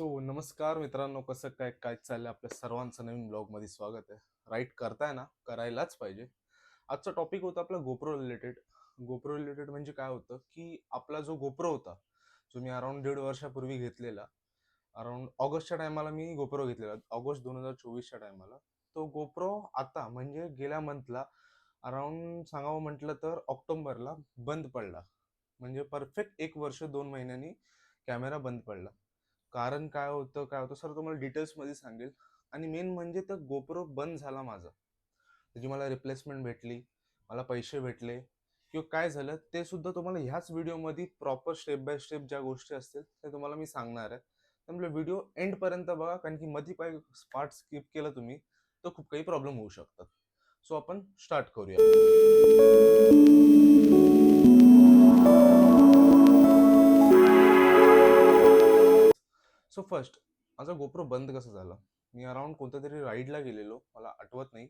So नमस्कार मित्रांनो कसं काय काय चाललंय आपल्या सर्वांचं नवीन ब्लॉगमध्ये स्वागत आहे. राईट करताय ना करायलाच पाहिजे. आजचा टॉपिक होता आपला गोप्रो रिलेटेड गोप्रो रिलेटेड म्हणजे काय होतं की आपला जो गोप्रो होता जो मी अराउंड दीड वर्षापूर्वी घेतलेला अराउंड ऑगस्टच्या टायमाला मी गोप्रो घेतलेला. ऑगस्ट दोन हजार चोवीसच्या टायमाला तो गोप्रो आता म्हणजे गेल्या मंथला अराउंड सांगावं म्हटलं तर ऑक्टोबरला बंद पडला. म्हणजे परफेक्ट एक वर्ष दोन महिन्यांनी कॅमेरा बंद पडला. कारण काय होतं काय होतं सर तुम्हाला डिटेल्समध्ये सांगेल. आणि मेन म्हणजे तर गोप्रो बंद झाला माझा. त्याची मला रिप्लेसमेंट भेटली मला पैसे भेटले. किंवा काय झालं ते सुद्धा तुम्हाला ह्याच व्हिडिओमध्ये प्रॉपर स्टेप बाय स्टेप ज्या गोष्टी असतील ते तुम्हाला मी सांगणार आहे. त्यामुळे व्हिडिओ एंडपर्यंत बघा कारण की मध्ये काही पार्ट स्किप केलं तुम्ही तर खूप काही प्रॉब्लेम होऊ शकतात. सो आपण स्टार्ट करूया. सो फर्स्ट माझा गोप्रो बंद कसं झाला? मी अराउंड कोणत्या तरी राईडला गेलेलो. मला आठवत नाही.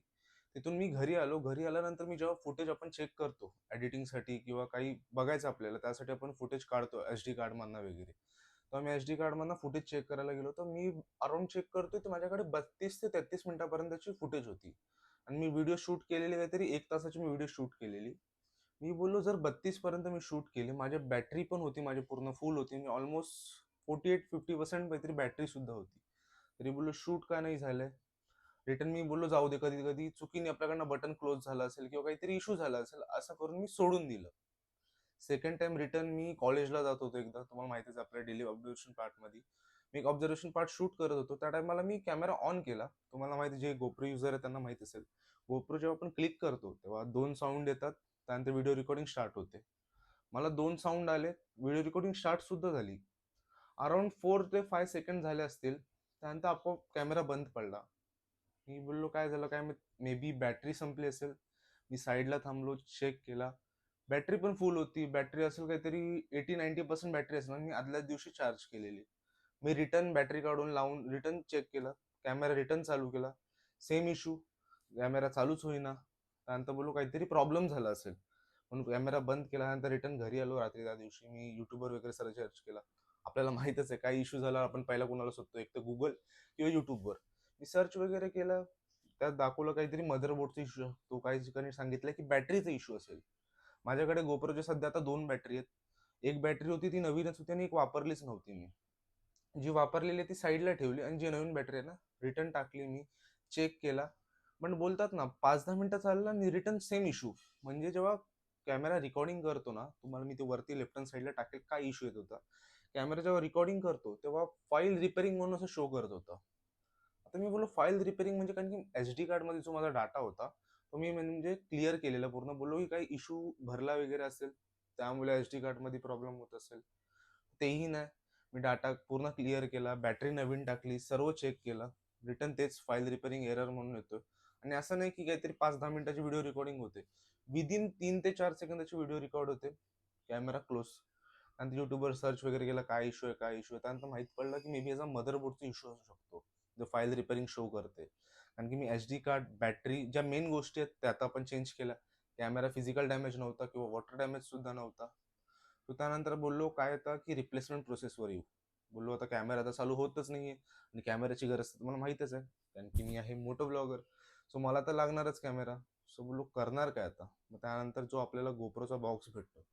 तिथून मी घरी आलो. घरी आल्यानंतर मी जेव्हा फुटेज आपण चेक करतो एडिटिंगसाठी किंवा काही बघायचं आपल्याला त्यासाठी आपण फुटेज काढतो एच डी कार्डमधनं वगैरे. तेव्हा मी एच डी कार्डमधनं फुटेज चेक करायला गेलो. तर मी अराउंड चेक करतोय तर माझ्याकडे बत्तीस ते तेहतीस मिनिटापर्यंतची फुटेज होती. आणि मी व्हिडिओ शूट केलेली काहीतरी एक तासाची मी व्हिडिओ शूट केलेली. मी बोललो जर बत्तीसपर्यंत मी शूट केले माझी बॅटरी पण होती माझी पूर्ण फुल होती. मी almost forty eight fifty percent काहीतरी बॅटरी सुद्धा होती. तरी बोललो शूट का नाही झालंय? रिटर्न मी बोललो जाऊ दे कधी कधी. चुकीने आपल्याकडनं बटन क्लोज झालं असेल किंवा काहीतरी इश्यू झाला असेल असं करून मी सोडून दिलं. सेकंड टाइम रिटर्न मी कॉलेजला जात होतो एकदा. तुम्हाला माहितीच आहे आपल्या डेली ऑब्झर्वेशन पार्टमध्ये मी एक ऑब्झर्वेशन पार्ट शूट करत होतो. त्या टायमाला मी कॅमेरा ऑन केला. तुम्हाला माहिती जे गोप्रो युजर आहे त्यांना माहीत असेल. गोप्रो जेव्हा आपण क्लिक करतो तेव्हा दोन साऊंड येतात. त्यानंतर व्हिडिओ रेकॉर्डिंग स्टार्ट होते. मला दोन साऊंड आले. व्हिडिओ रेकॉर्डिंग स्टार्ट सुद्धा झाली. अराउंड फोर ते फाय सेकंड झाले असतील त्यानंतर आपोआप कॅमेरा बंद पडला. मी बोललो काय झालं? काय मे बी बॅटरी संपली असेल. मी साईडला थांबलो चेक केला. बॅटरी पण फुल होती. बॅटरी असेल काहीतरी एटी नाईन्टी पर्सेंट बॅटरी असेल. मी आदल्याच दिवशी चार्ज केलेली. मी रिटर्न बॅटरी काढून लावून रिटर्न चेक केलं. कॅमेरा रिटर्न चालू केला. सेम इशू कॅमेरा चालूच होईना. त्यानंतर बोललो काहीतरी प्रॉब्लेम झाला असेल. म्हणून कॅमेरा बंद केला. त्यानंतर रिटर्न घरी आलो. रात्री त्या दिवशी मी युट्यूबवर वगैरे सर्च केला. आपल्याला माहितच आहे काय इश्यू झाला आपण पहिला कोणाला शोधतो? एक तर गुगल किंवा युट्यूबवर मी सर्च वगैरे केलं त्यात दाखवलं काहीतरी मदरबोर्डचा इश्यू तो काही ठिकाणी सांगितलं की बॅटरीचा इश्यू असेल. माझ्याकडे गोप्रोचे सध्या आता दोन बॅटरी आहेत. एक बॅटरी होती ती नवीनच होती आणि एक वापरलीच नव्हती मी. जी वापरलेली ती साईडला ठेवली आणि जी नवीन बॅटरी आहे ना रिटर्न टाकली मी चेक केला. पण बोलतात ना पाच दहा मिनिटं चालला आणि रिटर्न सेम इश्यू म्हणजे जेव्हा कॅमेरा रेकॉर्डिंग करतो ना तुम्हाला मी ते वरती लेफ्ट हँड साईडला टाकेल काय इश्यू येत होता? कॅमेरा जेव्हा रेकॉर्डिंग करतो तेव्हा फाईल रिपेअरिंग म्हणून असं शो करत होतं. आता मी बोललो फाईल रिपेअरिंग म्हणजे कारण की एच डी कार्डमध्ये जो माझा डाटा होता तो मी म्हणजे क्लिअर केलेला पूर्ण. बोललो की काही इशू भरला वगैरे असेल त्यामुळे एच डी कार्डमध्ये प्रॉब्लेम होत असेल. तेही नाही. मी डाटा पूर्ण क्लिअर केला बॅटरी नवीन टाकली सर्व चेक केलं. रिटर्न तेच फाईल रिपेअरिंग एरर म्हणून येतोय. आणि असं नाही की काहीतरी पाच दहा मिनिटाची व्हिडिओ रेकॉर्डिंग होते. विदिन तीन ते चार सेकंदाची व्हिडिओ रेकॉर्ड होते. कॅमेरा क्लोज आणि युट्यूबवर सर्च वगैरे केलं काय इश्यू आहे काय इश्यू आहे? त्यानंतर माहीत पडलं की मे बी याचा मदरबोर्डचा इश्यू असू शकतो जो फाईल रिपेअरिंग शो करते. कारण की मी एच डी कार्ड बॅटरी ज्या मेन गोष्टी आहेत त्या आता आपण चेंज केल्या. कॅमेरा फिजिकल डॅमेज नव्हता किंवा वॉटर डॅमेज सुद्धा नव्हता. तो त्यानंतर बोललो काय आता की रिप्लेसमेंट प्रोसेसवर येऊ. बोललो आता कॅमेरा आता चालू होतच नाही आहे आणि कॅमेऱ्याची गरज तर मला माहितच आहे कारण की मी आहे मोठं ब्लॉगर सो मला तर लागणारच कॅमेरा सो बोललो करणार काय आता? मग त्यानंतर जो आपल्याला गोप्रोचा बॉक्स भेटतो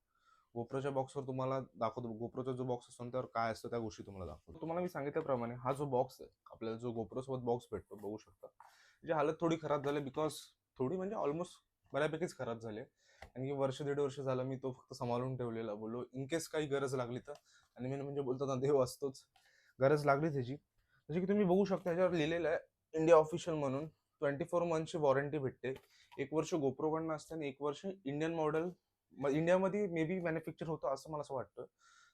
गोप्रोच्या बॉक्सवर तुम्हाला दाखवतो. गोप्रोचा जो बॉक्स असतो त्यावर काय असतं त्या गोष्टी तुम्हाला दाखवतो. तुम्हाला मी सांगितल्याप्रमाणे हा जो बॉक्स आहे आपल्याला जो गोप्रोसोबत बॉक्स भेटतो बघू शकता. त्याची हालत थोडी खराब झाली बिकॉज थोडी म्हणजे ऑलमोस्ट बऱ्यापैकीच खराब झाली आणि वर्ष दीड वर्ष झालं मी तो फक्त सांभाळून ठेवलेला बोललो. इनकेस काही गरज लागली तर. आणि मी म्हणजे बोलतो ना देव असतोच. गरज लागली त्याची जसे की तुम्ही बघू शकता ह्याच्यावर लिहिलेलं आहे इंडिया ऑफिशियल म्हणून. ट्वेंटी फोर मंथची वॉरंटी भेटते. एक वर्ष गोप्रोकडनं असते आणि एक वर्ष इंडियन मॉडेल इंडियामध्ये मे बी मॅन्युफॅक्चर होतं असं मला असं वाटतं.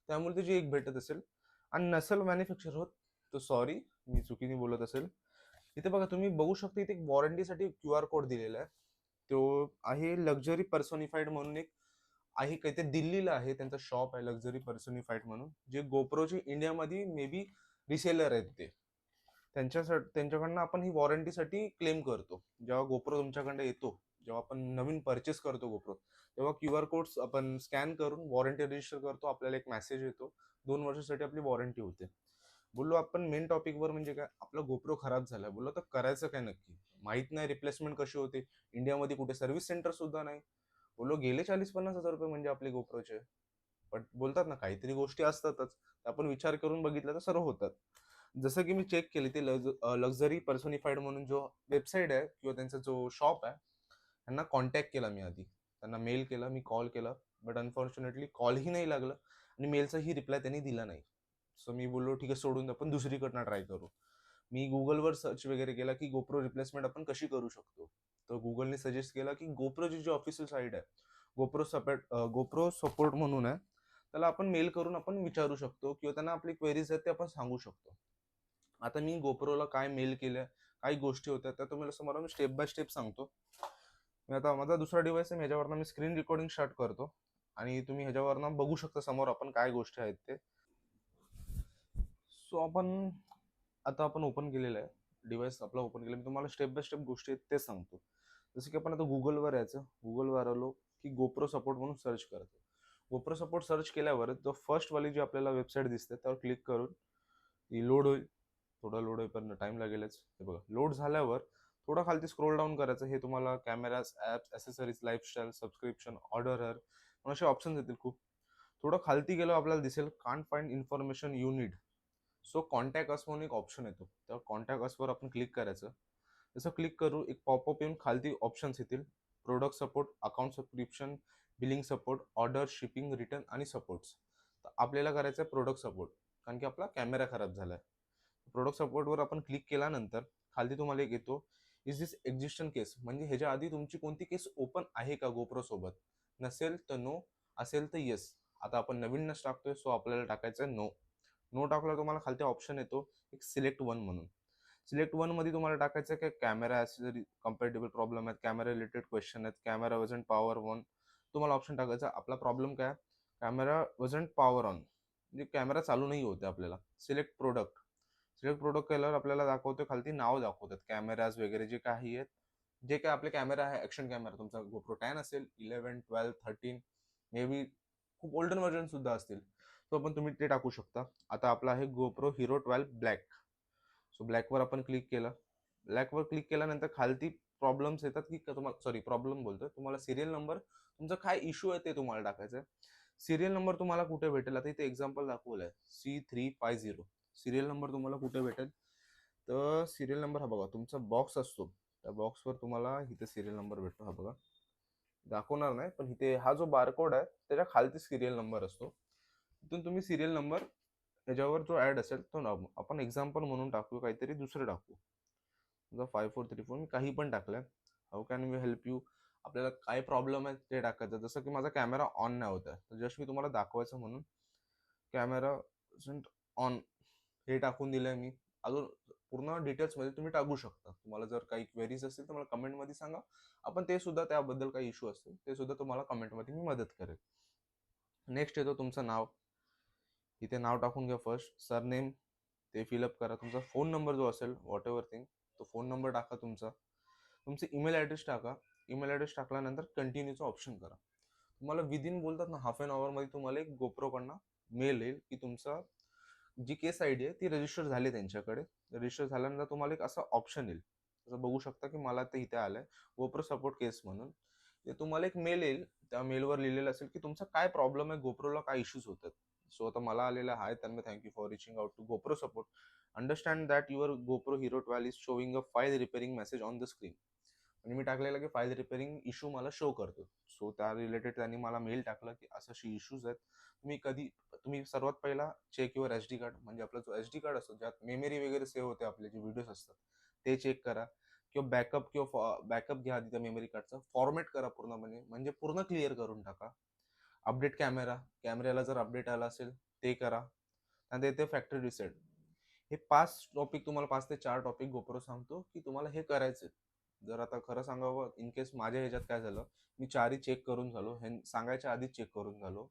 त्यामुळे त्याची एक भेटत असेल. आणि नसेल मॅन्युफॅक्चर होत तर सॉरी मी चुकीने बोलत असेल. इथे बघा तुम्ही बघू शकता इथे वॉरंटीसाठी क्यू आर कोड दिलेला आहे. तो आहे लक्झरी पर्सोनिफाईड म्हणून एक आहे काही ते दिल्लीला आहे त्यांचा शॉप आहे लक्झरी पर्सोनिफाईड म्हणून. जे गोप्रोचे इंडियामध्ये मे बी रिसेलर आहेत ते. त्यांच्यासाठी त्यांच्याकडनं आपण ही वॉरंटीसाठी क्लेम करतो. जेव्हा गोप्रो तुमच्याकडे येतो जेव्हा आपण नवीन परचेस करतो गोप्रो तेव्हा क्यू आर कोड्स आपण स्कॅन करून वॉरंटी रजिस्टर करतो आपल्याला एक मेसेज येतो. दोन वर्षासाठी आपली वॉरंटी होते. बोललो आपण मेन टॉपिकवर म्हणजे काय? आपला गोप्रो खराब झालाय. बोललो तर करायचं काय नक्की? माहीत नाही रिप्लेसमेंट कशी होते. इंडियामध्ये कुठे सर्व्हिस सेंटर सुद्धा नाही. बोललो गेले चाळीस पन्नास हजार रुपये म्हणजे आपले गोप्रोचे पण बोलतात ना काहीतरी गोष्टी असतातच. आपण विचार करून बघितलं तर सर्व होतात. जसं की मी चेक केली ते लक्झरी पर्सोनिफाईड म्हणून जो वेबसाईट आहे किंवा त्यांचा जो शॉप आहे त्यांना कॉन्टॅक्ट केला मी आधी. त्यांना मेल केला मी कॉल केला बट अनफॉर्च्युनेटली कॉलही नाही लागलं आणि मेलचाही रिप्लाय त्यांनी दिला नाही. सो मी बोललो ठीक आहे सोडून आपण दुसरीकडनं ट्राय करू. मी गुगलवर सर्च वगैरे केला की गोप्रो रिप्लेसमेंट आपण कशी करू शकतो? तर गुगलने सजेस्ट केला की गोप्रोची जी ऑफिशियल साईट आहे गोप्रो सपोर्ट गोप्रो सपोर्ट म्हणून आहे त्याला आपण मेल करून आपण विचारू शकतो किंवा त्यांना आपली क्वेरीज आहेत ते आपण सांगू शकतो. आता मी गोप्रोला काय मेल केल्या काय गोष्टी होत्या त्या तुम्हाला समोर मी स्टेप बाय स्टेप सांगतो. मी आता माझा दुसरा डिव्हाइस आहे ह्याच्यावरनं मी स्क्रीन रेकॉर्डिंग स्टार्ट करतो. आणि तुम्ही ह्याच्यावरनं बघू शकता समोर आपण काय गोष्टी आहेत ते. सो आपण आता आपण ओपन केलेलं आहे. डिव्हाइस आपला ओपन केलं मी तुम्हाला स्टेप बाय स्टेप गोष्टी आहेत ते सांगतो. जसं की आपण आता गुगलवर यायचं. गुगलवर आलो की गोप्रो सपोर्ट म्हणून सर्च करतो. गोप्रो सपोर्ट सर्च केल्यावर जो फर्स्टवाली जी आपल्याला वेबसाईट दिसते त्यावर क्लिक करून ती लोड होईल. थोडा लोड होईपर्यंत टाईम लागेलच. हे बघा लोड झाल्यावर थोडं खालती स्क्रोल डाऊन करायचं. हे तुम्हाला cameras apps accessories lifestyle subscription order असे ऑप्शन्स येतील खूप. थोडं खालती गेलो आपल्याला दिसेल can't find information you need so contact us म्हणून एक ऑप्शन येतो. त्या कॉन्टॅक्ट असवर आपण क्लिक करायचं. जसं क्लिक करू एक पॉपअप येऊन खालती ऑप्शन्स येतील. Product support account subscription billing support order shipping return आणि सपोर्ट्स तर आपल्याला करायचं आहे प्रोडक्ट सपोर्ट कारण की आपला कॅमेरा खराब झाला आहे प्रोडक्ट सपोर्टवर आपण क्लिक केल्यानंतर खालती तुम्हाला एक येतो. इज दिस एक्झिस्टन केस म्हणजे ह्याच्या आधी तुमची कोणती केस ओपन आहे का गोप्रो सोबत नसेल तर नो असेल तर येस आता आपण नवीनच टाकतोय सो आपल्याला टाकायचं आहे नो नो टाकल्यावर तुम्हाला खालती ऑप्शन येतो एक सिलेक्ट वन म्हणून. सिलेक्ट वनमध्ये तुम्हाला टाकायचं की कॅमेरा ॲसेसरी कम्पॅटेबल प्रॉब्लेम आहेत कॅमेरा रिलेटेड क्वेश्चन आहेत कॅमेरा वजन पॉवर वन तुम्हाला ऑप्शन टाकायचा आपला प्रॉब्लेम काय? कॅमेरा वजन पॉवर ऑन म्हणजे कॅमेरा चालू नाही होते आपल्याला. सिलेक्ट प्रोडक्ट सिलेक्ट प्रोडक्ट केल्यावर आपल्याला दाखवतो खालती नाव दाखवतात. कॅमेराज वगैरे जे काही आहेत जे काय आपले कॅमेरा आहे ॲक्शन कॅमेरा तुमचा गोप्रो टेन असेल eleven twelve thirteen may be खूप ओल्डन व्हर्जन सुद्धा असतील. तो पण तुम्ही ते टाकू शकता. आता आपला आहे GoPro Hero twelve Black so ब्लॅकवर आपण क्लिक केलं. ब्लॅकवर क्लिक केल्यानंतर खालती प्रॉब्लेम्स येतात की तुम्हाला सॉरी प्रॉब्लेम बोलतोय. तुम्हाला सिरियल नंबर तुमचा काय इश्यू आहे ते तुम्हाला टाकायचं आहे सिरियल नंबर तुम्हाला कुठे भेटेल? आता इथे एक्झाम्पल दाखवलं आहे C three five zero serial number तुम्हाला कुठे भेटेल? तर सिरियल नंबर हा बघा तुमचा बॉक्स असतो. त्या बॉक्सवर तुम्हाला इथे सिरियल नंबर भेटतो हा बघा. दाखवणार नाही पण इथे हा जो बारकोड आहे त्याच्या खालती सिरियल नंबर असतो. तिथून तुम्ही सिरियल नंबर त्याच्यावर जो ॲड असेल तो आपण एक्झाम्पल म्हणून टाकू काहीतरी दुसरं टाकू. समजा फाय फोर थ्री फोर मी काही पण टाकलंय. How can we help you आपल्याला काय प्रॉब्लेम आहे ते टाकायचं. जसं की माझा कॅमेरा ऑन नाही होत आहे. तर जस्ट मी तुम्हाला दाखवायचं म्हणून कॅमेरा ऑन हे टाकून दिलंय मी. अजून पूर्ण डिटेल्समध्ये तुम्ही टाकू शकता. तुम्हाला जर काही क्वेरीज असतील तर मला कमेंटमध्ये सांगा. आपण ते सुद्धा त्याबद्दल काही इश्यू असतील ते सुद्धा तुम्हाला कमेंटमध्ये मी मदत करेल. नेक्स्ट येतो तुमचं नाव. इथे नाव टाकून घ्या फर्स्ट सरनेम ते फिलअप करा. तुमचा फोन नंबर जो असेल व्हॉट एव्हर थिंग तो फोन नंबर टाका तुमचा. तुमचे ईमेल ॲड्रेस टाका. ईमेल ॲड्रेस टाकल्यानंतर कंटिन्यूचं ऑप्शन करा. तुम्हाला विदिन बोलतात ना हाफ एन आवरमध्ये तुम्हाला एक गोप्रोकडनं मेल येईल की तुमचा जी केस आय डी आहे ती रजिस्टर झाली त्यांच्याकडे. रजिस्टर झाल्यानंतर तुम्हाला एक असा ऑप्शन येईल. जसं बघू शकता की मला ते इथे आलंय गोप्रो सपोर्ट केस म्हणून. ते तुम्हाला एक मेल येईल. त्या मेलवर लिहिलेलं असेल की तुमचा काय प्रॉब्लेम आहे गोप्रोला काय इश्यूज होतात सो आता मला आलेला हाय त्यांना thank you for reaching out to GoPro support understand that your GoPro Hero twelve is showing a file repairing message on the screen आणि मी टाकलेलं की फाईल रिपेअरिंग इश्यू मला शो करतो सो त्या रिलेटेड त्यांनी मला मेल टाकलं की असं अशी इश्यूज आहेत. तुम्ही कधी तुम्ही सर्वात पहिला check your H D card म्हणजे आपला जो एच डी कार्ड असतो ज्यात मेमरी वगैरे सेव्ह होते आपले जे व्हिडिओज असतात ते चेक करा. किंवा बॅकअप किंवा बॅकअप घ्या आधी त्या मेमरी कार्डचा फॉर्मेट करा पूर्णपणे म्हणजे पूर्ण क्लिअर करून टाका. अपडेट कॅमेरा कॅमेऱ्याला जर अपडेट आला असेल ते करा. त्यानंतर ते फॅक्टरी रिसेट हे पाच टॉपिक तुम्हाला पाच ते चार टॉपिक गोप्रो सांगतो की तुम्हाला हे करायचे जर आता खरं सांगावं इन केस माझ्या ह्याच्यात काय झालं मी चारही चेक करून झालो हे सांगायच्या आधीच चेक करून झालो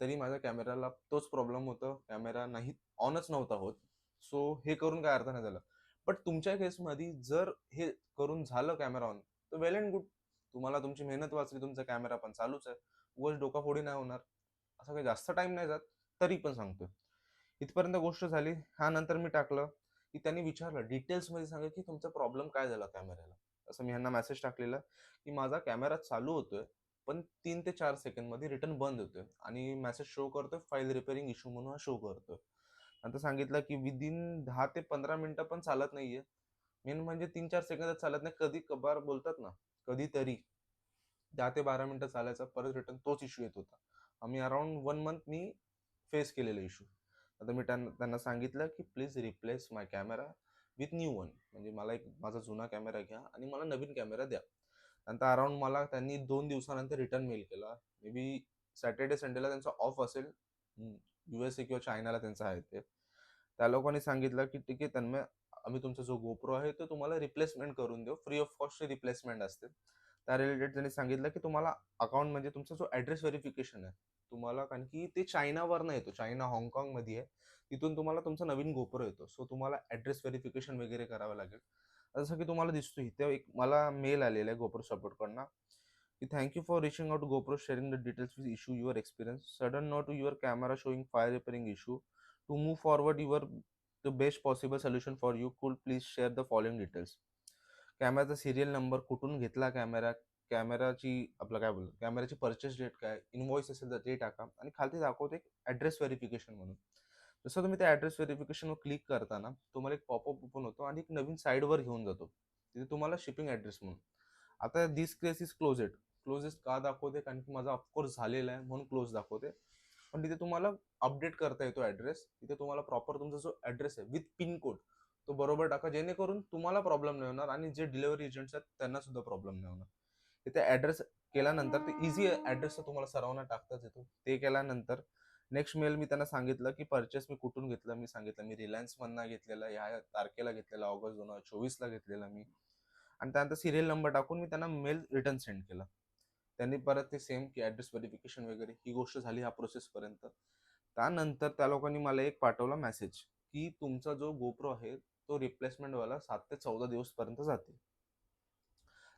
तरी माझ्या कॅमेराला तोच प्रॉब्लेम होतो. कॅमेरा नाही ऑनच नव्हता होत. सो हे करून काय अर्थ नाही झाला. बट तुमच्या केसमध्ये जर हे करून झालं कॅमेरा ऑन तर वेल अँड गुड तुम्हाला तुमची मेहनत वाचली तुमचा कॅमेरा पण चालूच आहे. उगाच डोकाफोडी नाही होणार. असं काही जास्त टाइम नाही जात तरी पण सांगतोय. इथपर्यंत गोष्ट झाली. हा नंतर मी टाकलं की त्यांनी विचारलं डिटेल्समध्ये सांगा की तुमचा प्रॉब्लेम काय झाला कॅमेऱ्याला असं मी ह्यांना मेसेज टाकलेला की माझा कॅमेरा चालू होतोय पण तीन ते चार सेकंडमध्ये रिटर्न बंद होतोय. आणि मेसेज शो करतोय फाईल रिपेअरिंग इश्यू म्हणून हा शो करतोय. नंतर सांगितलं की विदिन दहा ते पंधरा मिनिटं पण चालत नाहीये. मेन म्हणजे तीन चार सेकंदात चालत नाही. कधी कबार बोलतात ना कधीतरी दहा ते बारा मिनिटं चालायचा परत रिटर्न तोच इश्यू येत होता. आम्ही अराउंड वन मंथ मी फेस केलेला इश्यू आता मी त्यांना सांगितलं की please replace my camera with new one. म्हणजे मला एक माझा जुना कॅमेरा घ्या आणि मला नवीन कॅमेरा द्या. नंतर अराउंड मला त्यांनी दोन दिवसानंतर रिटर्न मेल केला. मे बी सॅटर्डे संडेला त्यांचा ऑफ असेल. युएसए किंवा चायनाला त्यांचं आहे ते. त्या लोकांनी सांगितलं की ठीक आहे त्यांना आम्ही तुमचा जो गोप्रो आहे तो तुम्हाला रिप्लेसमेंट करून देऊ. फ्री ऑफ कॉस्टची रिप्लेसमेंट असते त्या रिलेटेड त्यांनी सांगितलं की तुम्हाला अकाउंट म्हणजे तुमचा जो ॲड्रेस व्हेरिफिकेशन आहे तुम्हाला कारण की ते चायनावरनं येतो चायना हाँगकाँगमध्ये आहे. तिथून तुम्हाला तुमचा नवीन गोप्रो येतो. सो तुम्हाला ॲड्रेस व्हेरिफिकेशन वगैरे करावं लागेल. जसं की तुम्हाला दिसतो इथे एक मला मेल आलेला आहे गोप्रो सपोर्टकडनं की thank you for reaching out GoPro sharing the details with issue your experience sudden not your camera showing fire repairing issue to move forward your the best possible solution for you could please share the following details कॅमेराचा serial number कुठून घेतला camera? कॅमेराची आपलं काय बोलतो कॅमेराची purchase date काय? Invoice असेल तर ते टाका. आणि खालती दाखवते ॲड्रेस व्हेरिफिकेशन म्हणून. जसं तुम्ही त्या ॲड्रेस व्हेरिफिकेशनवर क्लिक करताना तुम्हाला एक पॉपअप ओपन होतो आणि एक नवीन साईडवर घेऊन जातो. तिथे तुम्हाला शिपिंग ॲड्रेस म्हणून. आता this case is closed closes का दाखवते? कारण की माझा ऑफकोर्स झालेला आहे म्हणून क्लोज दाखवते. पण तिथे तुम्हाला अपडेट करता येतो ॲड्रेस तिथे तुम्हाला प्रॉपर तुमचा जो ॲड्रेस आहे विथ पिन कोड तो बरोबर टाका जेणेकरून तुम्हाला प्रॉब्लेम नाही होणार आणि जे डिलिव्हरी एजंट्स आहेत त्यांना सुद्धा प्रॉब्लेम नाही होणार. तिथे ॲड्रेस केल्यानंतर ते इझी ॲड्रेस तुम्हाला सर्वांना टाकताच येतो. ते केल्यानंतर नेक्स्ट मेल मी त्यांना सांगितलं की परचेस मी कुठून घेतलं? मी सांगितलं मी रिलायन्स मधनं घेतलेला ह्या तारखेला घेतलेला ऑगस्ट दोन हजार चोवीसला घेतलेला मी. आणि त्यानंतर सिरियल नंबर टाकून मी त्यांना मेल रिटर्न सेंड केला. त्यांनी परत ते सेम की ॲड्रेस व्हेरिफिकेशन वगैरे ही गोष्ट झाली ह्या प्रोसेसपर्यंत त्यानंतर त्या लोकांनी मला एक पाठवला मेसेज की तुमचा जो गोप्रो आहे तो रिप्लेसमेंटवाला सात ते चौदा दिवसपर्यंत जाते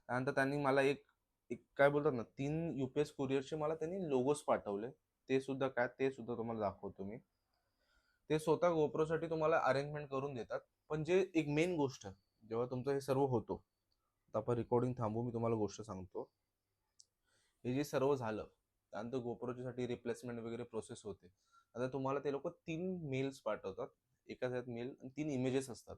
त्यानंतर त्यांनी मला एक एक काय बोलतात ना तीन यू पी एस कुरिअरचे मला त्यांनी लोगोस पाठवले. ते सुद्धा काय ते सुद्धा तुम्हाला दाखवतो मी. ते स्वतः गोप्रोसाठी तुम्हाला अरेंजमेंट करून देतात. पण जे एक मेन गोष्ट जेव्हा तुमचं हे सर्व होतो आता आपण रेकॉर्डिंग थांबू मी तुम्हाला गोष्ट सांगतो. हे जे सर्व झालं त्यानंतर गोप्रोच्यासाठी रिप्लेसमेंट वगैरे प्रोसेस होते. आता तुम्हाला ते लोक तीन मेल्स पाठवतात. एका त्यात मेल आणि तीन इमेजेस असतात.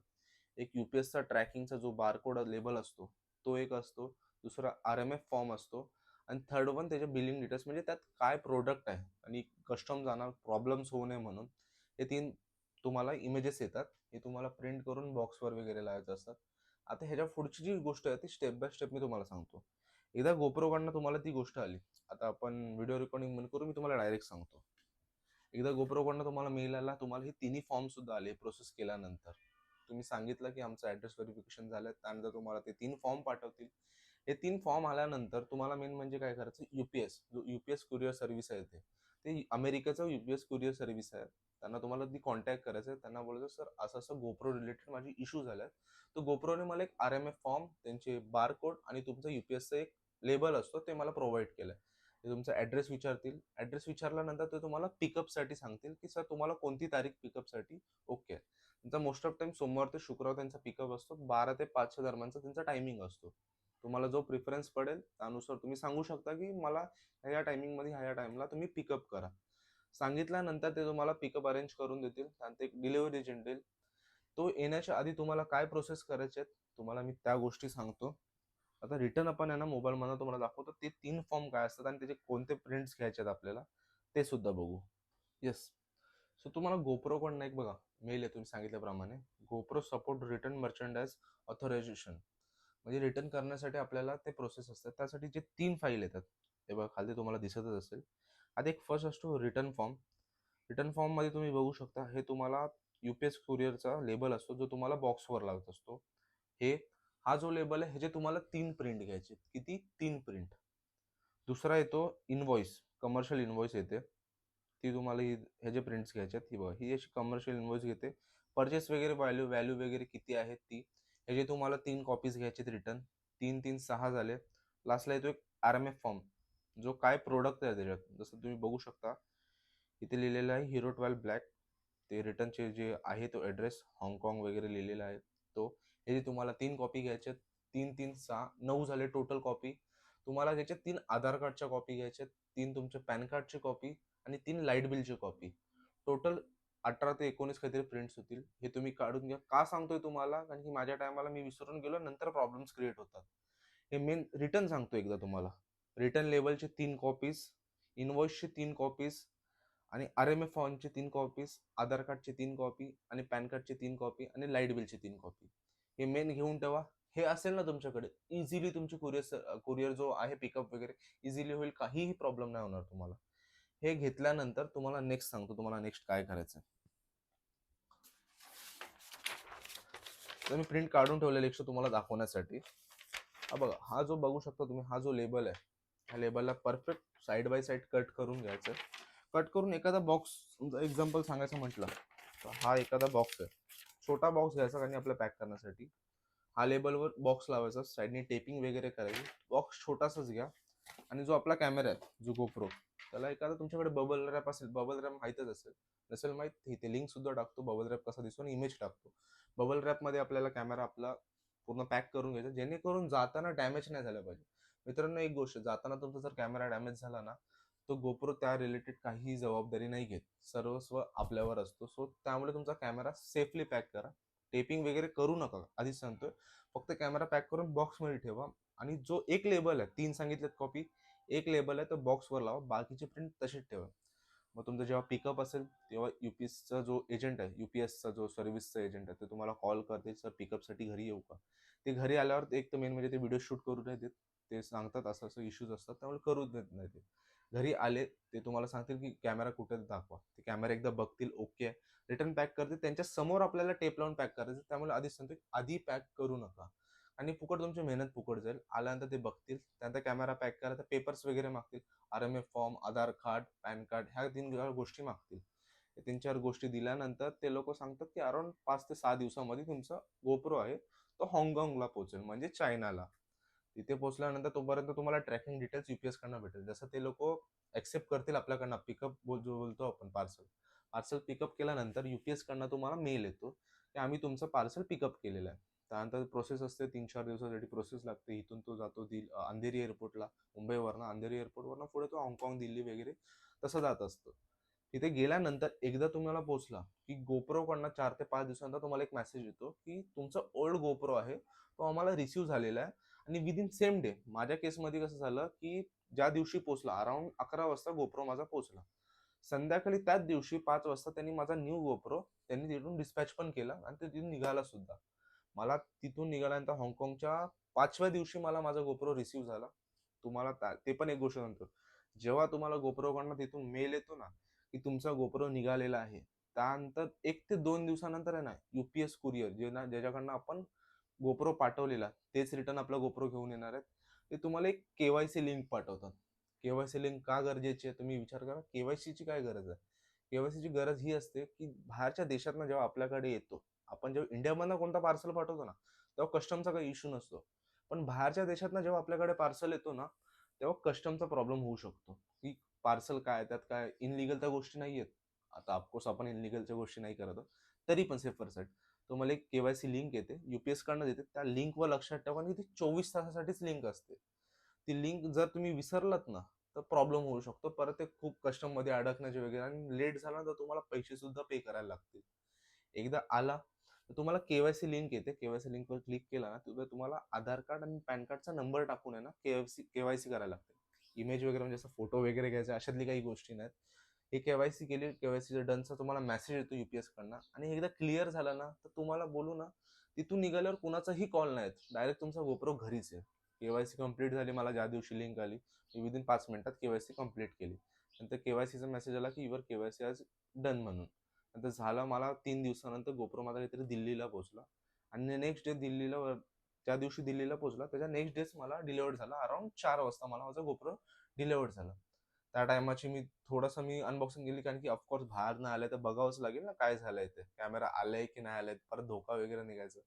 एक यू पी एसचा ट्रॅकिंगचा जो बारकोड लेबल असतो तो एक असतो. दुसरा आर एम एफ फॉर्म असतो. आणि थर्ड वन त्याचे बिलिंग डिटेल्स म्हणजे त्यात काय प्रोडक्ट आहे आणि कस्टम जाणार प्रॉब्लेम्स होऊ नये म्हणून हे तीन तुम्हाला इमेजेस येतात. हे तुम्हाला प्रिंट करून बॉक्सवर वगैरे लावायचं असतात. आता ह्याच्या पुढची जी गोष्ट आहे ती स्टेप बाय स्टेप मी तुम्हाला सांगतो. एकदा गोप्रोकडनं तुम्हाला ती गोष्ट आली. आता आपण व्हिडिओ रेकॉर्डिंग म्हणून करून मी तुम्हाला डायरेक्ट सांगतो. एकदा गोप्रोकडनं तुम्हाला मेल आला तुम्हाला हे तिन्ही फॉर्म सुद्धा आले प्रोसेस केल्यानंतर. तुम्ही सांगितलं की आमचं ॲड्रेस व्हेरिफिकेशन झालं त्यानंतर तुम्हाला ते तीन फॉर्म पाठवतील. हे तीन फॉर्म आल्यानंतर तुम्हाला मेन म्हणजे काय करायचं? युपीएस जो युपीएस कुरिअर सर्व्हिस आहे ते. ते अमेरिकेचं युपीएस कुरिअर सर्व्हिस आहे. त्यांना तुम्हाला ती कॉन्टॅक्ट करायचं आहे त्यांना बोलायचं सर असं असं गोप्रो रिलेटेड माझी इश्यू झालाय तर गोप्रोने मला एक आर एम एफ फॉर्म त्यांचे बारकोड आणि तुमचं युपीएसचं एक लेबल असतो ते मला प्रोव्हाइड केलं आहे ते तुमचा ॲड्रेस विचारतील. ॲड्रेस विचारल्यानंतर ते तुम्हाला पिकअपसाठी सांगतील की सर तुम्हाला कोणती तारीख पिकअपसाठी ओके त्यांचा मोस्ट ऑफ टाइम सोमवार ते शुक्रवार त्यांचा पिकअप असतो. बारा ते पाचच्या दरम्यानचा त्यांचा टायमिंग असतो. तुम्हाला जो प्रिफरन्स पडेल त्यानुसार तुम्ही सांगू शकता की मला ह्या टायमिंगमध्ये ह्या टाइमला तुम्ही पिकअप करा. सांगितल्यानंतर ते तुम्हाला पिकअप अरेंज करून देतील. त्यानंतर एक डिलिव्हरी एजंट देईल तो येण्याच्या आधी तुम्हाला काय प्रोसेस करायचे आहेत तुम्हाला मी त्या गोष्टी सांगतो. आता रिटर्न आपण आहे ना मोबाईलमधून तुम्हाला दाखवतो ते तीन फॉर्म काय असतात आणि त्याचे कोणते प्रिंट्स घ्यायचे आहेत आपल्याला ते सुद्धा बघू. येस सो तुम्हाला गोप्रोकडनं एक बघा मेल आहे तुम्ही सांगितल्याप्रमाणे. GoPro support return merchandise authorization म्हणजे रिटर्न करण्यासाठी आपल्याला ते प्रोसेस असतात. त्यासाठी जे तीन फाईल येतात ते बघा खाली तुम्हाला दिसतच असेल. आता एक फर्स्ट असतो रिटर्न फॉर्म रिटर्न फॉर्ममध्ये तुम्ही बघू शकता हे तुम्हाला यू पी एस कुरिअरचा लेबल असतो जो तुम्हाला बॉक्सवर लागत असतो. हे हा जो लेबल आहे ह्याचे तुम्हाला तीन प्रिंट घ्यायचे किती? तीन प्रिंट दुसरा येतो इनवॉइस कमर्शियल इनवॉइस येते. ती तुम्हाला ही ह्याचे प्रिंट्स घ्यायचे आहेत ही बघा ही अशी कमर्शियल इनवॉइस घेते. परचेस वगैरे व्हॅल्यू व्हॅल्यू वगैरे किती आहेत ती ह्याचे तुम्हाला तीन कॉपीज घ्यायचे रिटर्न तीन तीन सहा झाले. लास्टला येतो एक आर एम एफ फॉर्म जो काय प्रोडक्ट आहे त्याच्यात. जसं तुम्ही बघू शकता इथे लिहिलेलं आहे हिरो ट्वेल्व ब्लॅक ते रिटर्नचे जे आहे तो ॲड्रेस हाँगकाँग वगैरे लिहिलेला आहे तो. हे तुम्हाला तीन कॉपी घ्यायचे आहेत, तीन तीन सहा नऊ झाले टोटल कॉपी तुम्हाला घ्यायचे तीन आधार कार्डच्या कॉपी घ्यायच्या आहेत, तीन तुमच्या पॅन कार्डची कॉपी आणि तीन लाइट बिलची कॉपी टोटल अठरा ते एकोणीस काहीतरी प्रिंट्स होतील. हे तुम्ही काढून घ्या. का सांगतोय तुम्हाला? कारण की माझ्या टायमाला मी विसरून गेलो नंतर प्रॉब्लेम्स क्रिएट होतात. हे मेन रिटर्न सांगतो एकदा तुम्हाला. रिटर्न लेवलचे तीन कॉपीज इनवॉइसचे तीन कॉपीज आणि आर एम एफ फॉर्मचे तीन कॉपीज आधार कार्डचे तीन कॉपी आणि पॅन कार्डचे तीन कॉपी आणि लाइट बिलचे तीन कॉपी हे मेन घेऊन ठेवा. हे असेल ना तुमच्याकडे. इझिली तुमची कुरिअर कुरिअर जो आहे पिकअप वगैरे इझिली होईल. काहीही प्रॉब्लेम नाही होणार तुम्हाला. हे घेतल्यानंतर तुम्हाला नेक्स्ट सांगतो तुम्हाला नेक्स्ट काय करायचं तर मी प्रिंट काढून ठेवलेले एकशे तुम्हाला दाखवण्यासाठी. हा बघा हा जो बघू शकता तुम्ही हा जो लेबल आहे ह्या लेबलला perfect side by side cut करून घ्यायचं. कट करून एखादा बॉक्स एक्झाम्पल सांगायचं म्हटलं तर हा एखादा बॉक्स आहे. छोटा बॉक्स घ्यायचा आणि आपल्या पॅक करण्यासाठी. हा लेबलवर बॉक्स लावायचा साईडने टेपिंग वगैरे करायची. बॉक्स छोटासाच घ्या. आणि जो आपला कॅमेरा आहे जो गोप्रो त्याला एखादा तुमच्याकडे बबल रॅप असेल बबल रॅप माहीतच असेल. नसेल माहीत इथे लिंक सुद्धा टाकतो बबल रॅप कसा दिसतो आणि इमेज टाकतो. बबल रॅपमध्ये आपल्याला कॅमेरा आपला पूर्ण पॅक करून घ्यायचा जेणेकरून जाताना डॅमेज नाही झालं पाहिजे. मित्रांनो एक गोष्ट जाताना तुमचा जर कॅमेरा डॅमेज झाला ना तो गोप्रो त्या रिलेटेड काहीही जबाबदारी नाही घेत. सर्वस्व आपल्यावर असतो. सो त्यामुळे तुमचा कॅमेरा सेफली पॅक करा. टेपिंग वगैरे करू नका. आधीच सांगतोय. फक्त कॅमेरा पॅक करून बॉक्समध्ये ठेवा. आणि जो एक लेबल आहे तीन सांगितलेत कॉपी एक लेबल आहे तो बॉक्सवर लावा. बाकीची प्रिंट तशीच ठेवा. मग तुमचं जेव्हा पिकअप असेल तेव्हा युपीएसचा जो एजंट आहे युपीएसचा जो सर्व्हिसचा एजंट आहे ते तुम्हाला कॉल करते सर पिकअपसाठी घरी येऊ का? ते घरी आल्यावर एक तर मेन म्हणजे ते व्हिडिओ शूट करू नाही देत. ते सांगतात असं असं इश्यूज असतात. त्यामुळे करू देत नाही ते. घरी आले ते तुम्हाला सांगतील की कॅमेरा कुठे दाखवा. ते कॅमेरा एकदा बघतील ओके आहे. रिटर्न पॅक करते त्यांच्यासमोर आपल्याला टेप लावून पॅक करायचं त्यामुळे आधीच सांगतो आधी पॅक करू नका. आणि फुकट तुमची मेहनत फुकट जाईल. आल्यानंतर ते बघतील त्यानंतर कॅमेरा पॅक करा तर पेपर्स वगैरे मागतील. R M A form Aadhaar card PAN card ह्या तीन गोष्टी मागतील. तीन चार गोष्टी दिल्यानंतर ते लोक सांगतात की अराउंड पाच ते सहा दिवसामध्ये तुमचा गोप्रो आहे तो हाँगकाँगला पोहोचेल म्हणजे चायनाला. तिथे पोहोचल्यानंतर तोपर्यंत तुम्हाला ट्रॅकिंग डिटेल्स युपीएस कडनं भेटेल. जसं ते लोक ऍक्सेप्ट करतील आपल्याकडनं पिकअप जो बोलतो आपण पार्सल पार्सल पिकअप केल्यानंतर युपीएस कडनं तुम्हाला मेल येतो की आम्ही तुमचं पार्सल पिकअप केलेलं आहे. त्यानंतर प्रोसेस असते तीन चार दिवसासाठी प्रोसेस लागते. इथून तो जातो दिल अंधेरी एअरपोर्टला मुंबईवरनं. अंधेरी एअरपोर्टवरनं पुढे तो हाँगकाँग दिल्ली वगैरे तसं जात असतं. तिथे गेल्यानंतर एकदा तुम्हाला पोहोचला की गोप्रोकडनं चार ते पाच दिवसानंतर तुम्हाला एक मेसेज येतो की तुमचा ओल्ड गोप्रो आहे तो आम्हाला रिसिव्ह झालेला आहे. आणि विदिन सेम डे माझ्या केसमध्ये कसं झालं की ज्या दिवशी पोचला अराउंड अकरा वाजता गोप्रो माझा पोचला संध्याकाळी त्याच दिवशी पाच वाजता त्यांनी माझा न्यू गोप्रो त्यांनी तिथून डिस्पॅच पण केला आणि ते तिथून निघाला सुद्धा. मला तिथून निघाल्यानंतर हाँगकाँगच्या पाचव्या दिवशी मला माझा गोप्रो रिसीव्ह झाला. तुम्हाला ते पण एक गोष्ट सांगतो. जेव्हा तुम्हाला गोप्रोकडनं तिथून मेल येतो ना की तुमचा गोप्रो निघालेला आहे त्यानंतर एक ते दोन दिवसानंतर आहे ना युपीएस कुरिअर जे ना ज्याच्याकडनं आपण गोप्रो पाठवलेला तेच रिटर्न आपला गोप्रो घेऊन येणार आहेत. ते तुम्हाला एक केवायसी लिंक पाठवतात. केवायसी लिंक का गरजेची आहे तुम्ही विचार करा. केवायसीची काय गरज आहे? केवायसीची गरज ही असते की बाहेरच्या देशातनं जेव्हा आपल्याकडे येतो आपण जेव्हा इंडियामधनं कोणता पार्सल पाठवतो ना तेव्हा कस्टमचा काही इश्यू नसतो. पण बाहेरच्या देशातनं जेव्हा आपल्याकडे पार्सल येतो ना तेव्हा कस्टमचा प्रॉब्लेम होऊ शकतो. की पार्सल काय त्यात काय इनलिगल त्या गोष्टी नाही आहेत आता ऑफकोर्स आपण इनलिगलच्या गोष्टी नाही करत तरी पण सेफर साईड तुम्हाला एक केवायसी लिंक येते. युपीएस कडनं देते. त्या लिंकवर लक्षात ठेवा आणि ती चोवीस तासासाठीच लिंक असते. ती लिंक जर तुम्ही विसरलात ना तर प्रॉब्लेम होऊ शकतो. परत ते खूप कस्टममध्ये अडकण्याचे वगैरे आणि लेट झाला तर तुम्हाला पैसे सुद्धा पे करायला लागतील. एकदा आला तर तुम्हाला केवायसी लिंक येते. केवायसी लिंकवर क्लिक केला ना तिथं तुम्हाला आधार कार्ड आणि पॅन कार्डचा नंबर टाकून आहे ना केवायसी केवायसी करायला लागते. इमेज वगैरे म्हणजे असं फोटो वगैरे घ्यायचे अशातली काही गोष्टी नाहीत. हे केवायसी केली केवायसी डनचा तुम्हाला मेसेज येतो युपीएस कडनं आणि एकदा क्लिअर झाला ना तर तुम्हाला बोलू ना तिथून निघाल्यावर कुणाचाही कॉल नाही डायरेक्ट तुमचा गोप्रो घरीच आहे. केवायसी कंप्लीट झाली मला ज्या दिवशी लिंक आली मी विदिन पाच मिनिटात केवायसी कंप्लीट केली. नंतर केवायसीचा मेसेज आला की युअर केवायसी आज डन म्हणून. नंतर झालं मला तीन दिवसानंतर गोप्रो माझा काहीतरी दिल्लीला पोहोचला. आणि नेक्स्ट डे दिल्लीला ज्या दिवशी दिल्लीला पोहोचला त्याच्या नेक्स्ट डेच मला डिलिव्हर्ड झाला. अराउंड चार वाजता मला माझा गोप्रो डिलिव्हर्ड झाला. त्या टायमाची मी थोडंसं मी अनबॉक्सिंग केली कारण की ऑफकोर्स बाहेर नाही आलं तर बघावंच लागेल ना काय झालंय ते. कॅमेरा आलाय की नाही आलाय परत धोका वगैरे निघायचं.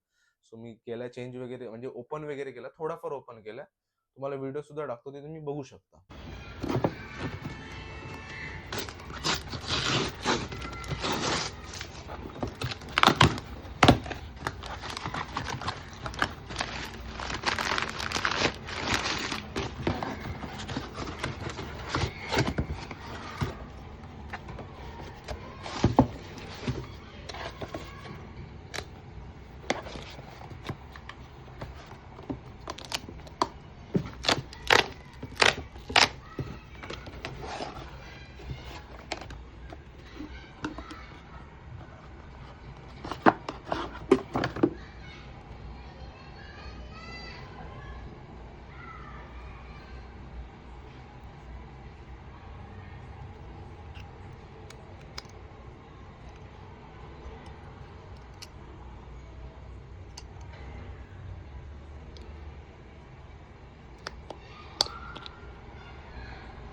सो मी केला चेंज वगैरे म्हणजे ओपन वगैरे केला थोडाफार ओपन केला तुम्हाला व्हिडिओ सुद्धा टाकतो ते तुम्ही बघू शकता.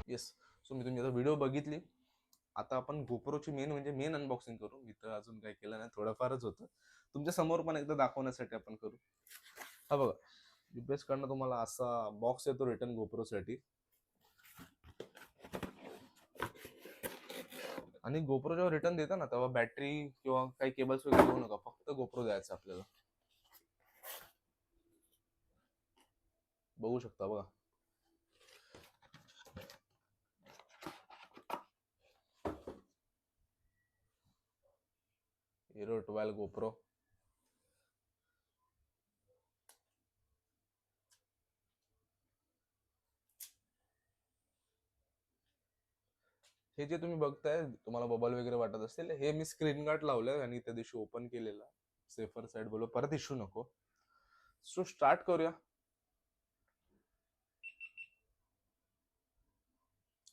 येस सो मी तुम्ही आता व्हिडिओ बघितली. आता आपण गोप्रोची मेन म्हणजे मेन अनबॉक्सिंग करू. मी तर अजून काही केलं नाही. थोडंफारच होतं. तुमच्यासमोर पण एकदा दाखवण्यासाठी आपण करू. हा बघा. युपीएस कडनं तुम्हाला असा बॉक्स येतो रिटर्न गोप्रोसाठी आणि गोप्रो जेव्हा रिटर्न देता ना तेव्हा बॅटरी किंवा काही केबल्स वगैरे घेऊ नका. फक्त गोप्रो द्यायचं आपल्याला. बघू शकता बघा. हिरो ट्वेल्व गोप्रो हे जे तुम्ही बघताय तुम्हाला बबल वगैरे वाटत असेल हे मी स्क्रीन गार्ड लावलंय आणि त्या दिवशी ओपन केलेला. सेफर साईड बोललो परत इश्यू नको. सो स्टार्ट करूया.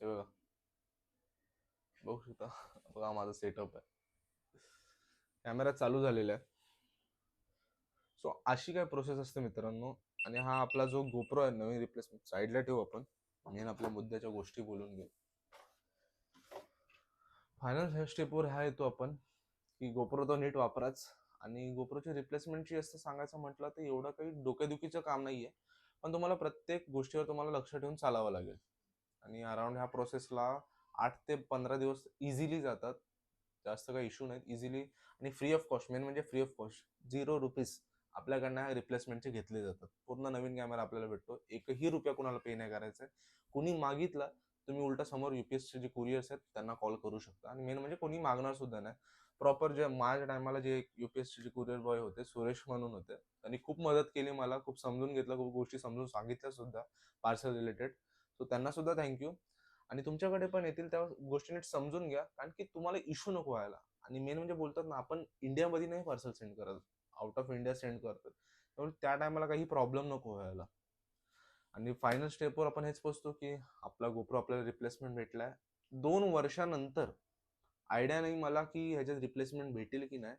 हे बघा. बघू शकता. बघा माझा सेटअप आहे. कॅमेरा चालू झालेला आहे. सो अशी काय प्रोसेस असते मित्रांनो? आणि हा आपला जो गोप्रो आहे नवीन रिप्लेसमेंट साईडला ठेवू आपण. मेन आपल्या मुद्द्याच्या गोष्टी बोलून घेऊ. फायनल ह्या स्टेपवर ह्या येतो आपण की गोप्रो तो नीट वापराच. आणि गोप्रोची रिप्लेसमेंटची असं सांगायचं म्हटलं तर एवढं काही डोकेदुखीचं काम नाहीये. पण तुम्हाला प्रत्येक गोष्टीवर तुम्हाला लक्ष ठेवून चालावं लागेल. आणि अराउंड ह्या प्रोसेसला आठ ते पंधरा दिवस इझिली जातात. जास्त काही इश्यू नाहीत. इझिली आणि फ्री ऑफ कॉस्ट मेन म्हणजे free of cost zero rupees आपल्याकडनं रिप्लेसमेंटचे घेतले जातात. पूर्ण नवीन कॅमेरा आपल्याला भेटतो. एकही रुपया कुणाला पे नाही करायचा कुणी मागितला तुम्ही उलटा समोर युपीएसचे जे कुरिअर्स आहेत त्यांना कॉल करू शकता. आणि मेन म्हणजे कोणी मागणार सुद्धा नाही. प्रॉपर जे माझ्या टायमाला जे युपीएसचे जे कुरिअर बॉय होते सुरेश म्हणून होते. त्यांनी खूप मदत केली मला खूप समजून घेतलं खूप गोष्टी समजून सांगितल्या सुद्धा पार्सल रिलेटेड सो त्यांना सुद्धा थँक्यू आणि तुमच्याकडे पण येतील त्या गोष्टी नीट समजून घ्या कारण की तुम्हाला इश्यू नको व्हायला. आणि मेन म्हणजे बोलतात ना आपण इंडियामध्ये नाही पार्सल सेंड करत. आउट ऑफ इंडिया सेंड करतात त्यामुळे त्या टायमाला काही प्रॉब्लेम नको व्हायला. आणि फायनल स्टेपवर आपण हेच पोचतो की आपला गोप्रो आपल्याला रिप्लेसमेंट भेटलाय. दोन वर्षानंतर आयडिया नाही मला की ह्याच्यात रिप्लेसमेंट भेटेल की नाही.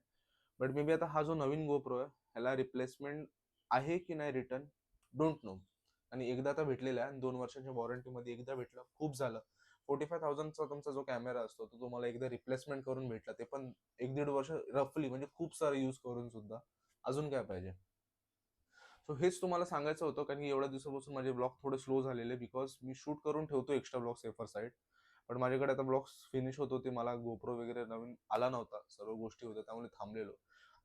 बट मे बी आता हा जो नवीन गोप्रो आहे ह्याला रिप्लेसमेंट आहे की नाही रिटर्न डोंट नो आणि एकदा तर भेटलेला आहे आणि दोन वर्षाच्या वॉरंटीमध्ये एकदा भेटलं खूप झालं. फोर्टी फाय थाउजंडचा तुमचा जो कॅमेरा असतो तो तुम्हाला एकदा रिप्लेसमेंट करून भेटला. ते पण एक दीड वर्ष रफली म्हणजे खूप सारं यूज करून सुद्धा. अजून काय पाहिजे? सो हेच तुम्हाला सांगायचं होतं कारण की एवढ्या दिवसापासून माझे ब्लॉग थोडे स्लो झालेले बिकॉज मी शूट करून ठेवतो एक्स्ट्रा ब्लॉग सेफर साईड पण माझ्याकडे आता ब्लॉग्स फिनिश होत होते मला गोप्रो वगैरे नवीन आला नव्हता सर्व गोष्टी होत्या त्यामुळे थांबलेलो.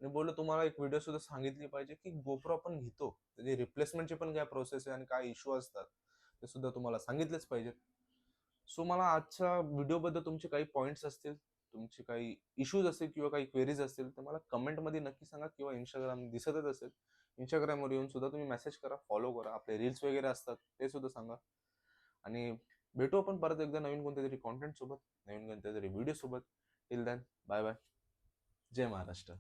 आणि बोललो तुम्हाला एक व्हिडिओ सुद्धा सांगितली पाहिजे की गोप्रो आपण घेतो. त्याची रिप्लेसमेंटची पण काय प्रोसेस आहे आणि काय इश्यू असतात ते सुद्धा तुम्हाला सांगितलेच पाहिजेत. सो मला आजच्या व्हिडिओबद्दल तुमचे काही पॉईंट्स असतील तुमचे काही इश्यूज असतील किंवा काही क्वेरीज असतील तर मला कमेंटमध्ये नक्की सांगा किंवा इंस्टाग्राम दिसतच असेल. इंस्टाग्रामवर येऊन सुद्धा तुम्ही मेसेज करा फॉलो करा. आपले रील्स वगैरे असतात ते सुद्धा सांगा. आणि भेटू आपण परत एकदा नवीन कोणत्या तरी कॉन्टेंट सोबत नवीन कोणत्या तरी व्हिडिओ सोबत. टिल दॅन बाय बाय जय महाराष्ट्र.